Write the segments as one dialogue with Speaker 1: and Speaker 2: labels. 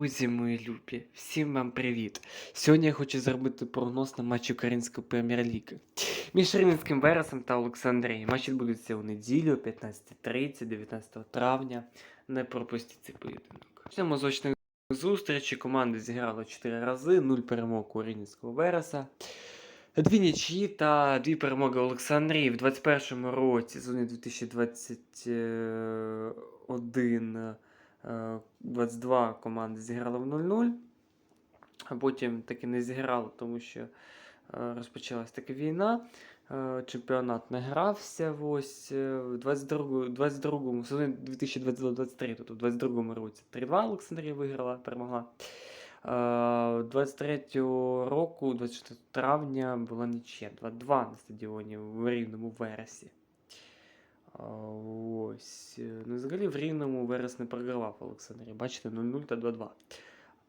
Speaker 1: Друзі мої любі, всім вам привіт! Сьогодні я хочу зробити прогноз на матч Української прем'єр-ліги між Рівненським Вересом та Олександрією. Матч відбудеться у неділю, 15.30, 19 травня. Не пропустіть цей поєдинок. Почнемо з очної зустрічі. Команди зіграли 4 рази, 0 перемог у Рівненського Вереса. Дві нічиї та дві перемоги Олександрії в 21-му році, сезоні 2021 е, 22 команди зіграли в 0-0, а потім таки не зіграли, тому що е, розпочалась така війна. Е, Чемпіонат не грався ось е, в 22 22 сезоні 2022-2023, тобто в 22 році 3-2 Олександрія виграла, перемогла. Е, 23-го року, 24 травня, була нічия 2-2 на стадіоні в Рівному Вересі. Ось. е, Ну, взагалі в Рівному Верес не програвав Олександрі. Бачите, 0-0 та 2-2.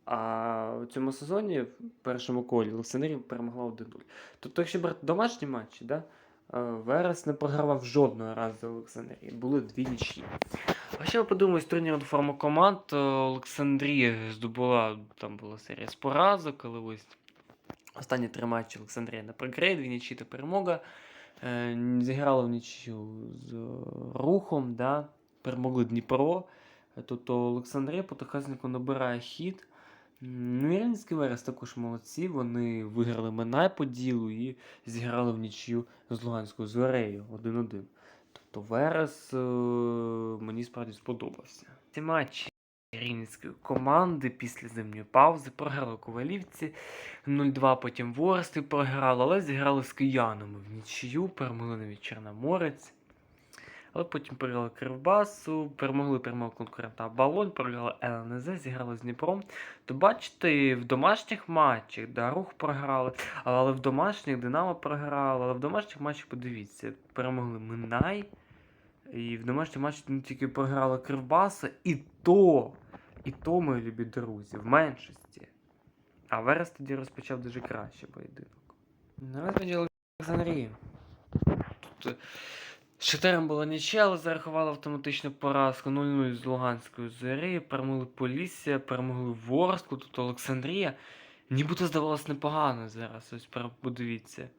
Speaker 1: А в цьому сезоні, в першому колі, Олександрія перемогла 1-0. Тобто, якщо брати домашні матчі, да, е, Верес не програвав жодного разу Олександрії. Були дві нічі. А ще ми подивимось турнірну форму команд. Е, Олександрія здобула, там була серія з поразок, але ось останні три матчі Олександрія на програє, дві нічі та перемога. Е, Зіграли в нічю з рухом, да? перемогли Дніпро. Тобто Олександрія потихесеньку набирає хід. М, Ну, Верес також молодці. Вони виграли Минай по ділу і зіграли в нічю з Луганською Зорею 1-1. Тобто Верес е, мені справді сподобався. Ці матчі рівненської команди після зимньої паузи програли Ковалівці 0-2, потім Ворсти програли, але зіграли з киянами в нічию, перемогли навіть Чорноморець. Але потім програли Кривбасу, перемогли прямого конкурента Балонь, програли ЛНЗ, зіграли з Дніпром. То бачите, в домашніх матчах, да, рух програли, але в домашніх Динамо програли, але в домашніх матчах подивіться, перемогли Минай. І в домашніх матчах не тільки програли Кривбаса, і то, і то, мої любі друзі, в меншості. А Верес тоді розпочав дуже краще поєдинок. Наразі тоді Олександрії. Тут е, з Шахтарем була нічия, але зарахувала автоматичну поразку 0-0 з Луганською Зорі, перемогли Полісся, перемогли Ворску, тут Олександрія. Нібито здавалось непогано зараз, ось подивіться.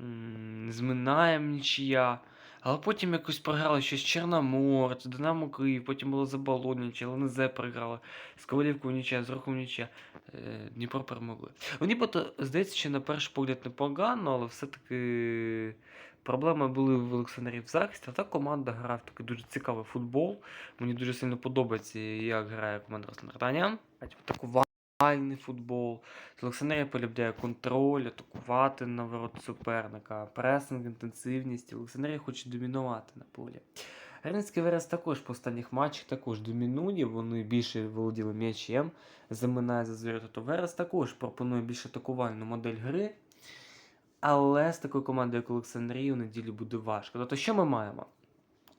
Speaker 1: М, З Минаєм нічия. Але потім якось програли щось Чорноморець, Динамо Київ, потім було Заболонниче, ЛНЗ програли, з Ковалівкою нічия, з Рухом нічия. Е, Дніпро перемогли. Ну, нібито, здається, що на перший погляд непогано, але все-таки проблеми були в Олександрі в захисті, а так команда грає в такий дуже цікавий футбол. Мені дуже сильно подобається, як грає команда Роснартаня. Атакувальний футбол. Олександрія полюбляє контроль, атакувати на ворот суперника, пресинг, інтенсивність. Олександрія хоче домінувати на полі. Рівненський Верес також по останніх матчах також домінує, вони більше володіли м'ячем, заминає за звіря. То Верес також пропонує більш атакувальну модель гри. Але з такою командою, як Олександрія, у неділю буде важко. Тобто, що ми маємо?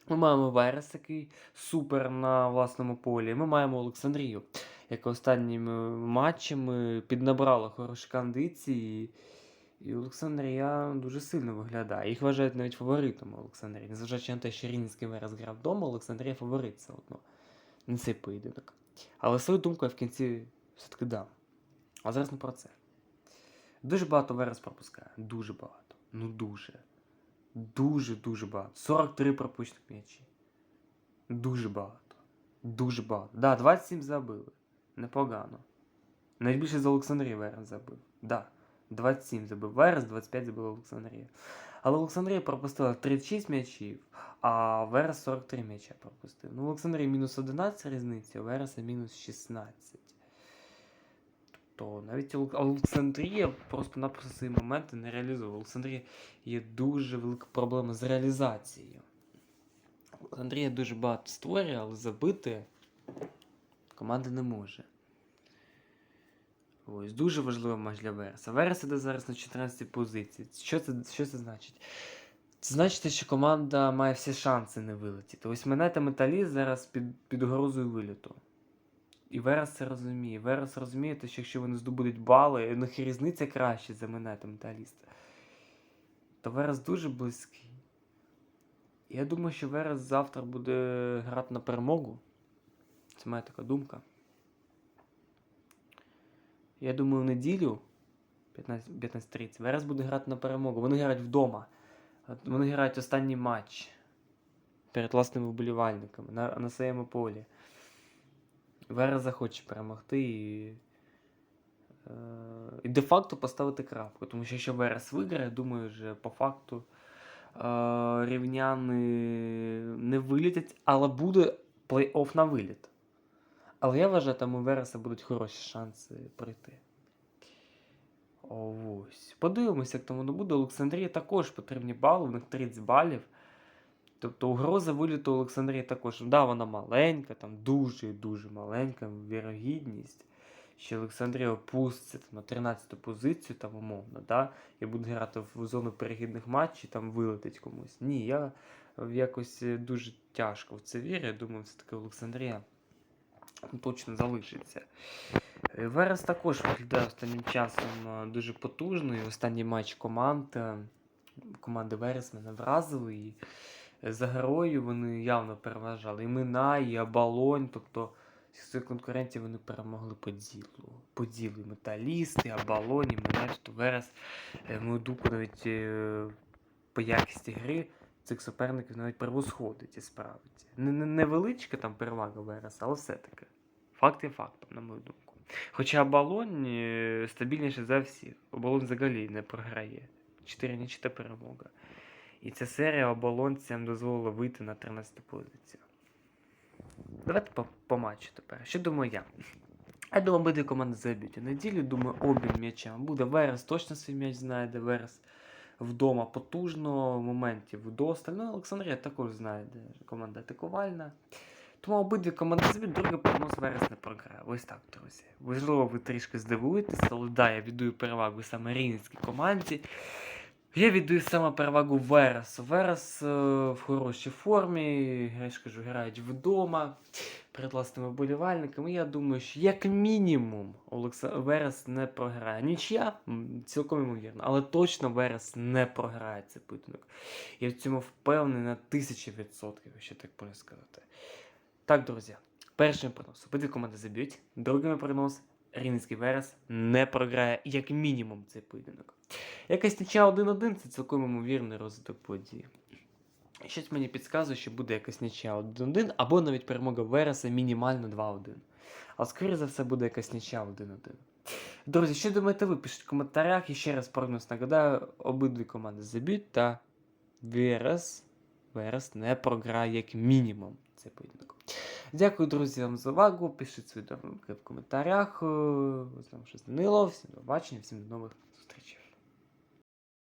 Speaker 1: Ми маємо Верес, який супер на власному полі. Ми маємо Олександрію, яка останніми матчами піднабрала хороші кондиції. І Олександрія дуже сильно виглядає. Їх вважають навіть фаворитами Олександрії. Незважаючи на те, що Рівненський Верес грав вдома, Олександрія фаворит все одно на цей поєдинок. Але свою думку я в кінці все-таки дам. А зараз не про це. Дуже багато Верес пропускає. Дуже багато. Ну дуже. Дуже-дуже багато. 43 пропущених м'ячі. Дуже багато. Дуже багато. Да, 27 забили. Непогано. Найбільше з Олександрії Верес забив. Да. 27 забив Верес, 25 забив Олександрія. Але Олександрія пропустила 36 м'ячів, а Верес 43 м'яча пропустив. Ну, в Олександрії мінус 11 різниця, а Вереса мінус 16. Тобто навіть Олександрія просто-напросто свої моменти не реалізує. У Олександрії є дуже велика проблема з реалізацією. Олександрія дуже багато створює, але забити команда не може. Ось дуже важливий матч для Вереса. Верес іде зараз на 14 позиції. Що це, що це значить? Це значить, що команда має всі шанси не вилетіти. Ось мене та металіст зараз під, під угрозою виліту. І Верес це розуміє. Верес розуміє, що якщо вони здобудуть бали, у них різниця краще за мене та металіста. То Верес дуже близький. Я думаю, що Верес завтра буде грати на перемогу. Це моя така думка. Я думаю, в неділю 15 15.30 Верес буде грати на перемогу. Вони грають вдома. Вони грають останній матч перед власними вболівальниками на, на своєму полі. Верес захоче перемогти і, е, і де-факто поставити крапку. Тому що якщо Верес виграє, думаю, вже по факту е, рівняни не вилітять, але буде плей-офф на виліт. Але я вважаю, там у Вереса будуть хороші шанси пройти. Ось. Подивимося, як там воно буде. Олександрії також потрібні бали, у них 30 балів. Тобто угроза виліту Олександрії також. Да, вона маленька, там дуже-дуже маленька вірогідність, що Олександрія опуститься там, на 13-ту позицію, там умовно, да, і буде грати в зону перехідних матчів, там вилетить комусь. Ні, я якось е, дуже тяжко в це вірю. Я думаю, все-таки Олександрія точно залишиться. Е, Верес також виглядає останнім часом е, дуже потужно. І останній матч команд е, команди Верес мене вразили. І за герою вони явно переважали. І Мина, і Абалонь. Тобто своїх конкурентів вони перемогли по ділу. По ділу і металісти, Абалонь, і Мина. Тобто Верес, мою думку, навіть по якості гри цих суперників навіть превосходить і не, невеличка там перевага Вереса, але все-таки. Факт є фактом, на мою думку. Хоча Оболонь е, стабільніше за всіх. Оболонь взагалі не програє. 4 нічита перемога. І ця серія оболонцям дозволила вийти на 13 позицію. Давайте по, по матчу тепер. Що думаю я? Я думаю, обидві команди заб'ють. У неділю, думаю, обмін м'ячем буде. Верес точно свій м'яч знайде. Верес вдома потужно, моментів вдосталь. Ну, Олександрія також знайде. Команда атакувальна. Тому обидві команди заб'ють, другий прогноз Верес не програє. Ось так, друзі. Можливо, ви трішки здивуєтеся, але да, я віддаю перевагу саме рівненській команді. Я віддаю саме перевагу Вересу. Верес е, в хорошій формі, я ж кажу, грають вдома перед власними вболівальниками. Я думаю, що як мінімум Олекса... Верес не програє. Нічия цілком ймовірно, але точно Верес не програє цей поєдинок. Я в цьому впевнений на тисячі відсотків, якщо так можна сказати. Так, друзі, перший прогноз. Обидві команди заб'ють. Другий прогноз. Рівненський Верес не програє як мінімум цей поєдинок. Якась нічия 1-1 це цілком ймовірний розвиток події. Щось мені підказує, що буде якась нічия 1-1, або навіть перемога Вереса мінімально 2-1. А скоріше за все буде якась нічия 1-1. Друзі, що думаєте ви? Пишіть в коментарях. І ще раз прогноз нагадаю, обидві команди заб'ють та Верес, Верес не програє як мінімум цей поєдинок. Дякую, друзі, вам за увагу. Пишіть свої думки в коментарях. Е, З вами Данило. Всім до побачення, всім до нових